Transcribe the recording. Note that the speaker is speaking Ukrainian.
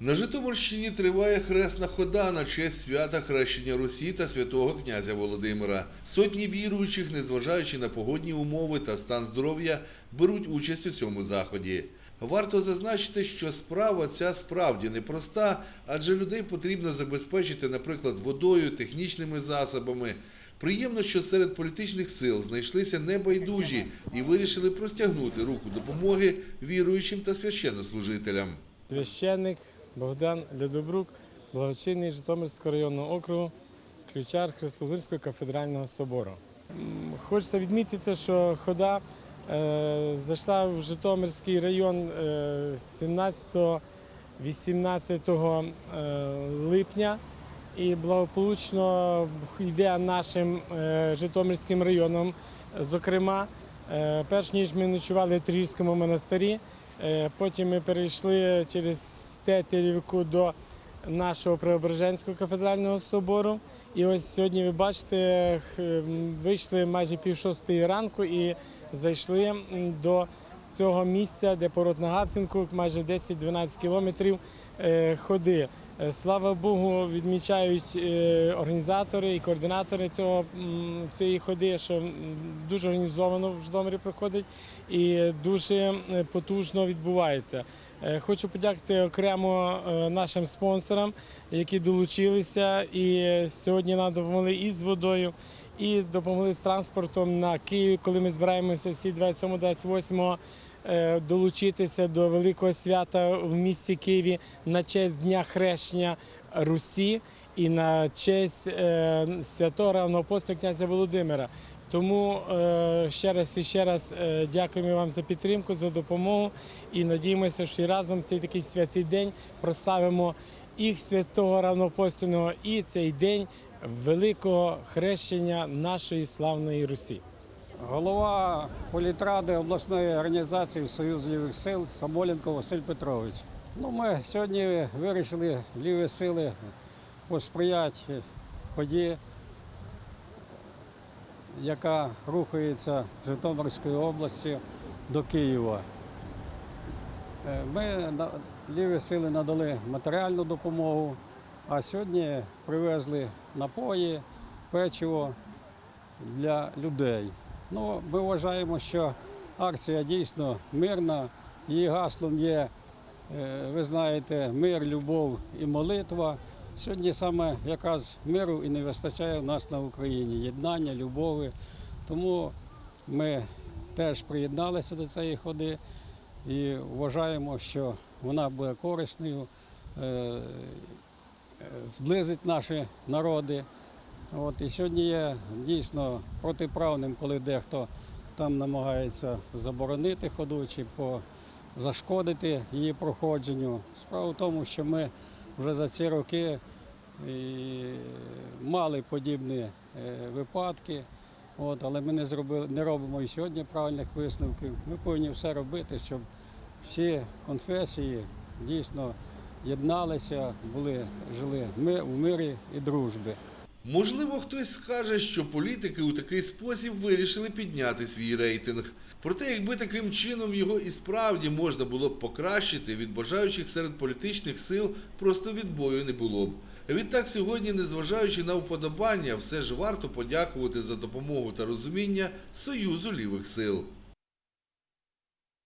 На Житомирщині триває хресна хода на честь свята хрещення Русі та святого князя Володимира. Сотні віруючих, незважаючи на погодні умови та стан здоров'я, беруть участь у цьому заході. Варто зазначити, що справа ця справді непроста, адже людей потрібно забезпечити, наприклад, водою, технічними засобами. Приємно, що серед політичних сил знайшлися небайдужі і вирішили простягнути руку допомоги віруючим та священнослужителям. Священник Богдан Лядобрук, благочинний Житомирського районного округу, ключар Христозирського кафедрального собору. Хочеться відмітити, що хода е, зайшла в Житомирський район е, 17-18 е, липня і благополучно йде нашим е, Житомирським районом. Зокрема, е, перш ніж ми ночували в Трійському монастирі, е, потім ми перейшли через Тетерівку до нашого Преображенського кафедрального собору. І ось сьогодні ви бачите, вийшли майже пів шостої ранку і зайшли до цього місця, де пород на Гацинку, майже 10-12 кілометрів е, ходи. Е, Слава Богу, відмічають е, організатори і координатори цього, цієї ходи, що дуже організовано в Житомирі проходить і дуже потужно відбувається. Хочу подякувати окремо нашим спонсорам, які долучилися і сьогодні нам допомогли і з водою, і допомогли з транспортом на Київ, коли ми збираємося всі 27-28 е, долучитися до великого свята в місті Києві на честь Дня хрещення Русі і на честь е, святого равноапостола князя Володимира. Тому е, ще раз і ще раз дякуємо вам за підтримку, за допомогу і надіємося, що разом цей такий святий день прославимо і святого равноапостольного, і цей день великого хрещення нашої славної Русі. Голова політради обласної організації Союз лівих сил Самоленко Василь Петрович. Ну, ми сьогодні вирішили ліві сили посприяти ході, яка рухається з Житомирської області до Києва. Е, Ми ліві сили надали матеріальну допомогу, а сьогодні привезли напої, печиво для людей. Ну, ми вважаємо, що акція дійсно мирна. Її гаслом є, е, ви знаєте, мир, любов і молитва. Сьогодні саме якраз миру і не вистачає в нас на Україні єднання, любові. Тому ми теж приєдналися до цієї ходи і вважаємо, що вона буде корисною, е, зблизить наші народи. От, і сьогодні є дійсно протиправним, коли дехто там намагається заборонити ходу чи зашкодити її проходженню. Справа в тому, що ми вже за ці роки і мали подібні е, випадки, от, але ми не, зробили, не робимо і сьогодні правильних висновків. Ми повинні все робити, щоб всі конфесії дійсно єдналися, були, жили ми- в мирі і дружбі. Можливо, хтось скаже, що політики у такий спосіб вирішили підняти свій рейтинг. Проте, якби таким чином його і справді можна було б покращити, від бажаючих серед політичних сил просто відбою не було б. Відтак сьогодні, незважаючи на вподобання, все ж варто подякувати за допомогу та розуміння Союзу лівих сил.